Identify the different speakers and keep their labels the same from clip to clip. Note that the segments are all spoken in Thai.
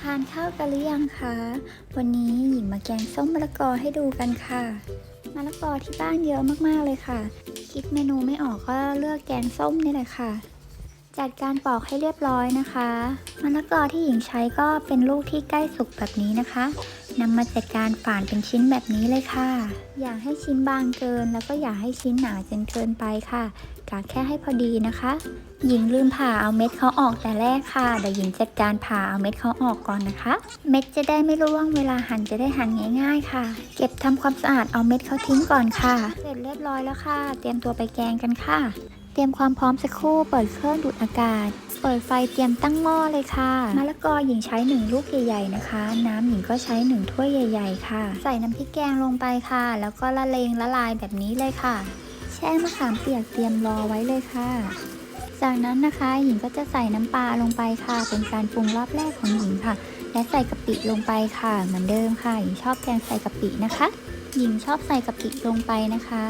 Speaker 1: ทานข้าวกันหรือยังคะ วันนี้หญิงมาแกงส้มมะละกอให้ดูกันค่ะมะละกอที่บ้านเยอะมากๆเลยค่ะ คิดเมนูไม่ออกก็เลือกแกงส้มนี่แหละค่ะ จัดการปอกให้เรียบร้อยนะคะมะละกอที่หญิงใช้ก็เป็นลูกที่ใกล้สุกแบบนี้นะคะนำมาจัดการฝานเป็นชิ้นแบบนี้เลยค่ะ อย่าให้ชิ้นบางเกิน แล้วก็อย่าให้ชิ้นหนาจนเกินไปค่ะกะแค่ให้พอดีนะคะ หญิงลืมผ่าเอาเม็ดเขาออกแต่แรกค่ะเดี๋ยวหญิงจัดการผ่าเอาเม็ดเขาออกก่อนนะคะ เม็ดจะได้ไม่ร่วงเวลาหั่นจะได้หั่นง่าย ๆ ค่ะ เก็บทำความสะอาดเอาเม็ดเขาทิ้งก่อนค่ะ เสร็จเรียบร้อยแล้วค่ะ เตรียมตัวไปแกงกันค่ะ รียมความพร้อมสักครู่ เปิดเครื่องดูดอากาศ เปิดไฟเตรียมตั้งหม้อเลยค่ะมะละกอหญิงใช้หนึ่งลูกใหญ่ๆนะคะ น้ำหญิงก็ใช้หนึ่งถ้วยใหญ่ ๆ ค่ะ ใส่น้ำพริกแกงลงไปค่ะ แล้วก็ละเลงละลายแบบนี้เลยค่ะ แช่มะขามเปียกเตรียมรอไว้เลยค่ะ จากนั้นนะคะหญิงก็จะใส่น้ำปลาลงไปค่ะ เป็นการปรุงรอบแรกของหญิงค่ะ และใส่กะปิลงไปค่ะ เหมือนเดิมค่ะหญิงชอบแกงใส่กะปินะคะหญิงชอบใส่กะปิลงไปนะคะ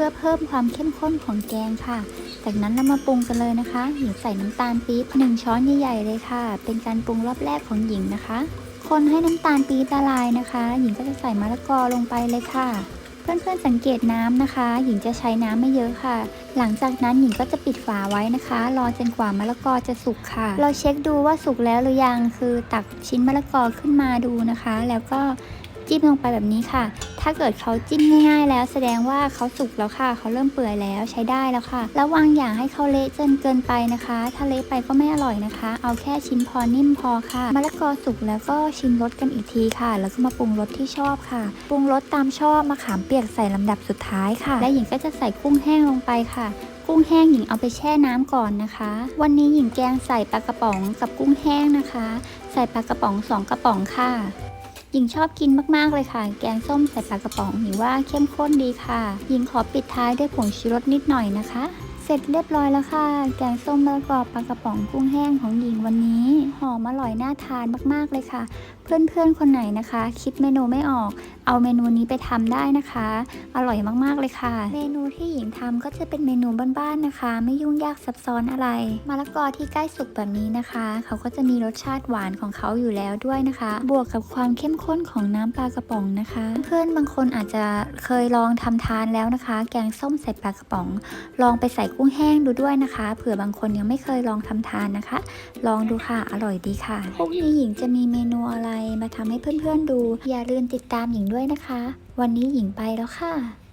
Speaker 1: พื่อเพิ่มความเข้มข้นของแกงค่ะ จากนั้นเรามาปรุงกันเลยนะคะหญิงใส่น้ำตาลปี๊บหนึ่งช้อนใหญ่ๆเลยค่ะ เป็นการปรุงรอบแรกของหญิงนะคะ คนให้น้ำตาลปี๊บละลายนะคะ หญิงก็จะใส่มะละกอลงไปเลยค่ะ เพื่อนๆสังเกตน้ำนะคะ หญิงจะใช้น้ำไม่เยอะค่ะ หลังจากนั้นหญิงก็จะปิดฝาไว้นะคะ รอจนกว่ามะละกอจะสุกค่ะ เราเช็คดูว่าสุกแล้วหรือยัง คือตักชิ้นมะละกอขึ้นมาดูนะคะ แล้วก็ จิ้มลงไปแบบนี้ค่ะ ถ้าเกิดเขาจิ้มง่าย ๆ แล้วแสดงว่าเขาสุกแล้วค่ะ เขาเริ่มเปื่อยแล้วใช้ได้แล้วค่ะ ระวังอย่าให้เขาเละจนเกินไปนะคะ ถ้าเละไปก็ไม่อร่อยนะคะ เอาแค่ชิ้นพอนิ่มพอค่ะ มะละกอสุกแล้วก็ชิมรสกันอีกทีค่ะ แล้วก็มาปรุงรสที่ชอบค่ะ ปรุงรสตามชอบมะขามเปียกใส่ลำดับสุดท้ายค่ะ และหญิงก็จะใส่กุ้งแห้งลงไปค่ะกุ้งแห้งหญิงเอาไปแช่น้ำก่อนนะคะ วันนี้หญิงแกงใส่ปลากระป๋องกับกุ้งแห้งนะคะ ใส่ปลากระป๋องสองกระป๋องค่ะ หญิงชอบกินมากๆเลยค่ะ แกงส้มใส่ปลากระป๋องหญิงว่าเข้มข้นดีค่ะ หญิงขอปิดท้ายด้วยผงชูรสนิดหน่อยนะคะ เสร็จเรียบร้อยแล้วค่ะ แกงส้มมะละกอปลากระป๋องกุ้งแห้งของหญิงวันนี้ อมอร่อยน่าทานมากๆเลยค่ะ เพื่อนๆคนไหนนะคะ คิดเมนูไม่ออก เอาเมนูนี้ไปทำได้นะคะ อร่อยมากๆเลยค่ะ เมนูที่หญิงทำก็จะเป็นเมนูบ้านๆนะคะ ไม่ยุ่งยากซับซ้อนอะไรมะละกอที่ใกล้สุกแบบนี้นะคะ เขาก็จะมีรสชาติหวานของเขาอยู่แล้วด้วยนะคะ บวกกับความเข้มข้นของน้ำปลากระป๋องนะคะ เพื่อนบางคนอาจจะเคยลองทำทานแล้วนะคะ แกงส้มใส่ปลากระป๋อง ลองไปใส่กุ้งแห้งดูด้วยนะคะ เผื่อบางคนยังไม่เคยลองทำทานนะคะ ลองดูค่ะ อร่อยอยดีค่ะพรุ่งนี้หญิงจะมีเมนูอะไรมาทำให้เพื่อนๆดู อย่าลืมติดตามหญิงด้วยนะคะ วันนี้หญิงไปแล้วค่ะ